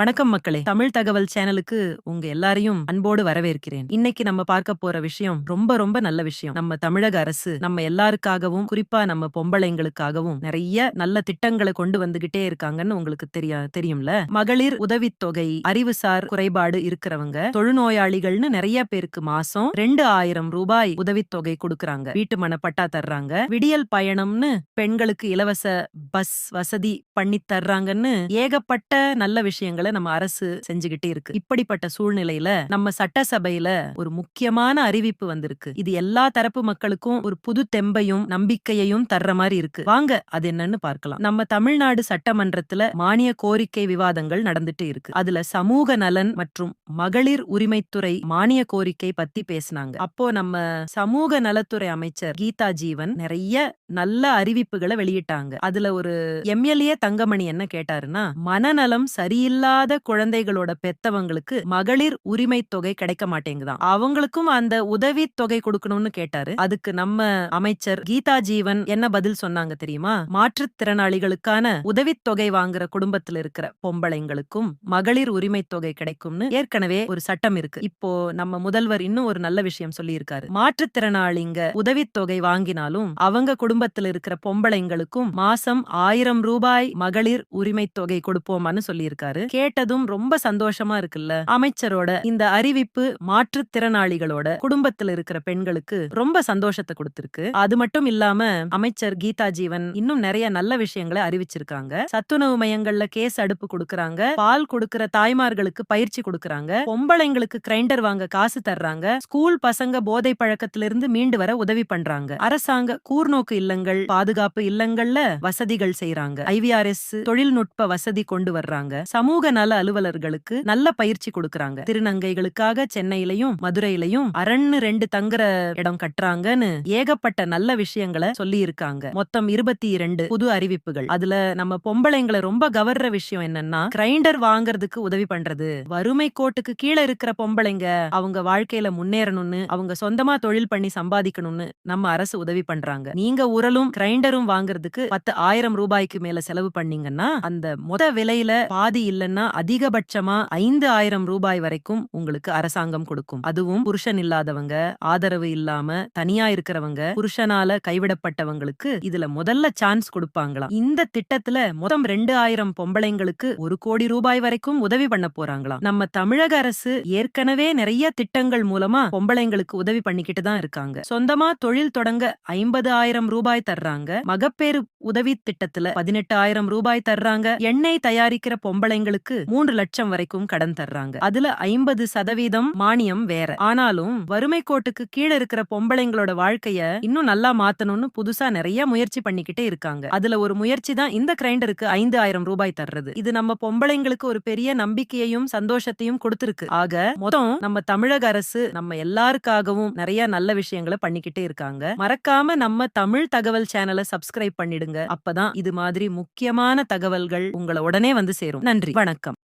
வணக்கம் மக்களே. தமிழ் தகவல் சேனலுக்கு உங்க எல்லாரையும் அன்போடு வரவேற்கிறேன். இன்னைக்கு நம்ம பார்க்க போற விஷயம் ரொம்ப ரொம்ப நல்ல விஷயம். நம்ம தமிழக அரசு நம்ம எல்லாருக்காகவும் குறிப்பா நம்ம பொம்பளைங்களுக்காகவும் நிறைய நல்ல திட்டங்களை கொண்டு வந்துகிட்டே இருக்காங்கன்னு உங்களுக்கு தெரிய தெரியும்ல? மகளிர் உதவித்தொகை அறிவுசார் குறைபாடு இருக்கிறவங்க தொழுநோயாளிகள்னு நிறைய பேருக்கு மாசம் ரெண்டு ஆயிரம் ரூபாய் உதவித்தொகை கொடுக்கறாங்க. வீட்டு மன பட்டா தர்றாங்க. விடியல் பயணம்னு பெண்களுக்கு இலவச பஸ் வசதி பண்ணி தர்றாங்கன்னு ஏகப்பட்ட நல்ல விஷயங்களை நம்ம அரசு செஞ்சுகிட்டே இருக்கு. இப்படிப்பட்ட சூழ்நிலையில நம்ம சட்டசபையில ஒரு முக்கியமான அறிவிப்பு வந்திருக்கு. இது எல்லா தரப்பு மக்களுக்கும் ஒரு புது தெம்பையும் நம்பிக்கையையும் தர்ற மாதிரி இருக்கு. வாங்க அது என்னன்னு பார்க்கலாம். நம்ம தமிழ்நாடு சட்டமன்றத்துல மானிய கோரிக்கை விவாதங்கள் நடந்துட்டு இருக்கு. அதுல சமூக நலன் மற்றும் மகளிர் உரிமைத்துறை மானிய கோரிக்கை பத்தி பேசினாங்க. அப்போ நம்ம சமூக நலத்துறை அமைச்சர் கீதா ஜீவன் நிறைய நல்ல அறிவிப்புகளை வெளியிட்டாங்க. அதுல ஒரு எம்எல்ஏ தங்கமணி என்ன கேட்டாருன்னா மனநலம் சரியில்லா இல்லாத குழந்தைகளோட பெத்தவங்களுக்கு மகளிர் உரிமை தொகை கிடைக்க மாட்டேங்குதான் அவங்களுக்கும் அந்த உதவி தொகை கொடுக்கணும்னு கேட்டாரு. அதுக்கு நம்ம அமைச்சர் கீதா ஜீவன் என்ன பதில் சொன்னாங்க தெரியுமா? மாற்றுத்திறனாளிகளுக்கான உதவித்தொகை வாங்குற குடும்பத்துல இருக்கிற பொம்பளைங்களுக்கும் மகளிர் உரிமை தொகை கிடைக்கும்னு ஏற்கனவே ஒரு சட்டம் இருக்கு. இப்போ நம்ம முதல்வர் இன்னும் ஒரு நல்ல விஷயம் சொல்லியிருக்காரு. மாற்றுத்திறனாளிங்க உதவித்தொகை வாங்கினாலும் அவங்க குடும்பத்துல இருக்கிற பொம்பளைங்களுக்கும் மாசம் ஆயிரம் ரூபாய் மகளிர் உரிமை தொகை கொடுப்போமான்னு சொல்லியிருக்காரு. கேட்டதும் ரொம்ப சந்தோஷமா இருக்குல்ல. அமைச்சரோட இந்த அறிவிப்பு மாற்றுத்திறனாளிகளோட குடும்பத்துல இருக்கிற பெண்களுக்கு ரொம்ப சந்தோஷத்தை கொடுத்திருக்கு. அது மட்டும் இல்லாம அமைச்சர் கீதா ஜீவன் இன்னும் நிறைய நல்ல விஷயங்களை அறிவிச்சிருக்காங்க. சத்துணவு மையங்கள்ல கேஸ் அடுப்பு கொடுக்கறாங்க. பால் கொடுக்கிற தாய்மார்களுக்கு பயிற்சி கொடுக்கறாங்க. பொம்பளைங்களுக்கு கிரைண்டர் வாங்க காசு தர்றாங்க. ஸ்கூல் பசங்க போதை பழக்கத்திலிருந்து மீண்டு வர உதவி பண்றாங்க. அரசாங்க கூர்நோக்கு இல்லங்கள் பாதுகாப்பு இல்லங்கள்ல வசதிகள் செய்யறாங்க ஐவிஆர்எஸ் தொழில்நுட்ப வசதி கொண்டு வர்றாங்க. சமூக நல அலுவலர்களுக்கு நல்ல பயிற்சி கொடுக்கறாங்க. திருநங்கைகளுக்காக சென்னையிலையும் மதுரையிலையும் அரண்னு ரெண்டு தங்குற இடம் கட்டுறாங்கன்னு ஏகப்பட்ட நல்ல விஷயங்களை சொல்லி இருக்காங்க மொத்தம் இருபத்தி இரண்டு புது அறிவிப்புகள். அதுல நம்ம பொம்பளைங்களை ரொம்ப கவர்ற விஷயம் என்னன்னா கிரைண்டர் வாங்குறதுக்கு உதவி பண்றது. வறுமை கோட்டுக்கு கீழே இருக்கிற பொம்பளைங்க அவங்க வாழ்க்கையில முன்னேறணும்னு அவங்க சொந்தமா தொழில் பண்ணி சம்பாதிக்கணும்னு நம்ம அரசு உதவி பண்றாங்க. நீங்க உரலும் கிரைண்டரும் வாங்குறதுக்கு பத்து ஆயிரம் ரூபாய்க்கு மேல செலவு பண்ணீங்கன்னா அந்த மொத விலையில பாதி இல்லைன்னா அதிகபட்சமா ஐந்து ஆயிரம் ரூபாய் வரைக்கும் உங்களுக்கு அரசாங்கம் கொடுக்கும். அதுவும் புருஷன் இல்லாதவங்க ஆதரவு இல்லாம தனியா இருக்கிறவங்க புருஷனால கைவிடப்பட்டவங்களுக்கு இதுல முதல்ல சான்ஸ் கொடுப்பாங்களாம். இந்த திட்டத்துல மொத்தம் ரெண்டு ஆயிரம் பொம்பளைங்களுக்கு ஒரு கோடி ரூபாய் வரைக்கும் உதவி பண்ண போறாங்களாம். நம்ம தமிழக அரசு ஏற்கனவே நிறைய திட்டங்கள் மூலமா பொம்பளைங்களுக்கு உதவி பண்ணிக்கிட்டு தான் இருக்காங்க. சொந்தமா தொழில் தொடங்க ஐம்பது ஆயிரம் ரூபாய் தர்றாங்க. மகப்பேறு உதவி திட்டத்துல பதினெட்டு ஆயிரம் ரூபாய் தர்றாங்க. எண்ணெய் தயாரிக்கிற பொம்பளைங்களுக்கு மூன்று லட்சம் வரைக்கும் கடன் தர்றாங்க. அதுல ஐம்பது சதவீதம் மானியம் வேற. ஆனாலும் வறுமை கோட்டுக்கு கீழே இருக்கிற பொம்பளைங்களோட வாழ்க்கைய இன்னும் நல்லா மாத்தணும்னு புதுசா நிறைய முயற்சி பண்ணிக்கிட்டே இருக்காங்க. அதுல ஒரு முயற்சி தான் இந்த கிரைண்டருக்கு ஐந்து ஆயிரம் ரூபாய் தர்றது. இது நம்ம பொம்பளைங்களுக்கு ஒரு பெரிய நம்பிக்கையையும் சந்தோஷத்தையும் கொடுத்திருக்கு. ஆக மொத்தம் நம்ம தமிழக அரசு நம்ம எல்லாருக்காகவும் நிறைய நல்ல விஷயங்களை பண்ணிக்கிட்டே இருக்காங்க. மறக்காம நம்ம தமிழ் தகவல் சேனலை சப்ஸ்கிரைப் பண்ணிடுங்க. அப்பதான் இது மாதிரி முக்கியமான தகவல்கள் உங்களை உடனே வந்து சேரும். நன்றி. வணக்கம். வணக்கம்.